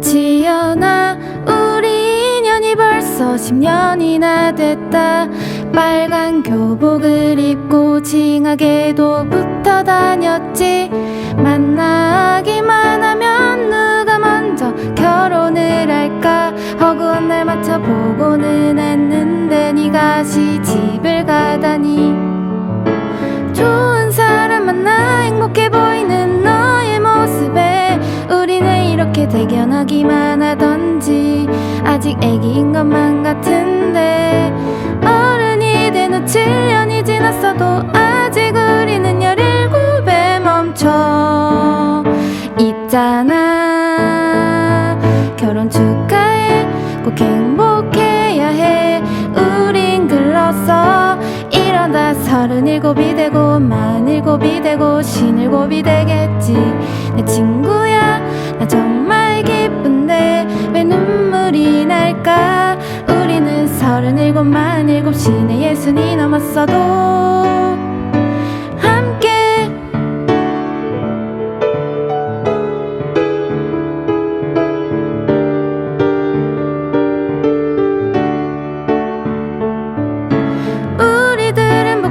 지연아 우리 인연이 벌써 10년이나 됐다. 빨간 교복을 입고 징하게도 붙어 다녔지. 만나기만 하면 누가 먼저 결혼을 할까? 허구한 날 맞춰보고는 했는데 네가 시집을 가다니 대견하기만 하던지 아직 애기인 것만 같은데 어른이 된 후 7년이 지났어도 아직 우리는 열일곱에 멈춰 있잖아. 결혼 축하해. 꼭 행복해야 해. 우린 글렀어. 이러다 서른일곱이 되고 만일곱이 되고 신일곱이 되겠지. 내 친구야 나 정말 기쁜데 왜 눈물이 날까? 우리는 서른일곱 만 일곱 신의 예순이 넘었어도 함께 우리들은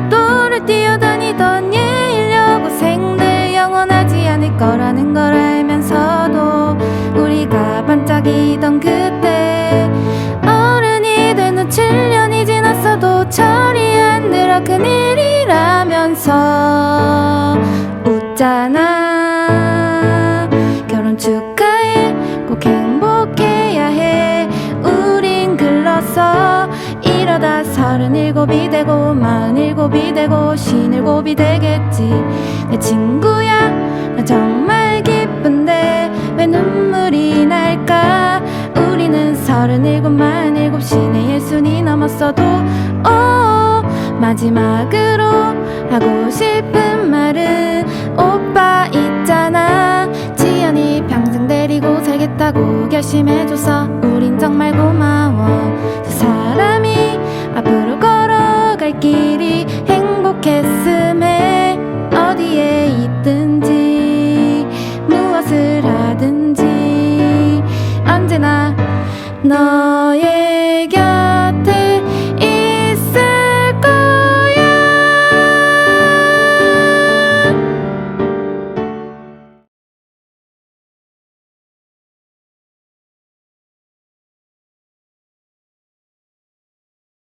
큰일이라면서 웃잖아. 결혼 축하해. 꼭 행복해야 해. 우린 글렀어 이러다 서른일곱이 되고 만일곱이 되고 신일곱이 되겠지. 내 친구야 나 정말 기쁜데 왜 눈물이 날까? 우리는 서른일곱 만일곱 신의 예순이 넘었어도 오 마지막으로 하고 싶은 말은 오빠 있잖아. 지연이 평생 데리고 살겠다고 결심해줘서 우린 정말 고마워. 두 사람이 앞으로 걸어갈 길이 행복했음에 어디에 있든지 무엇을 하든지 언제나 너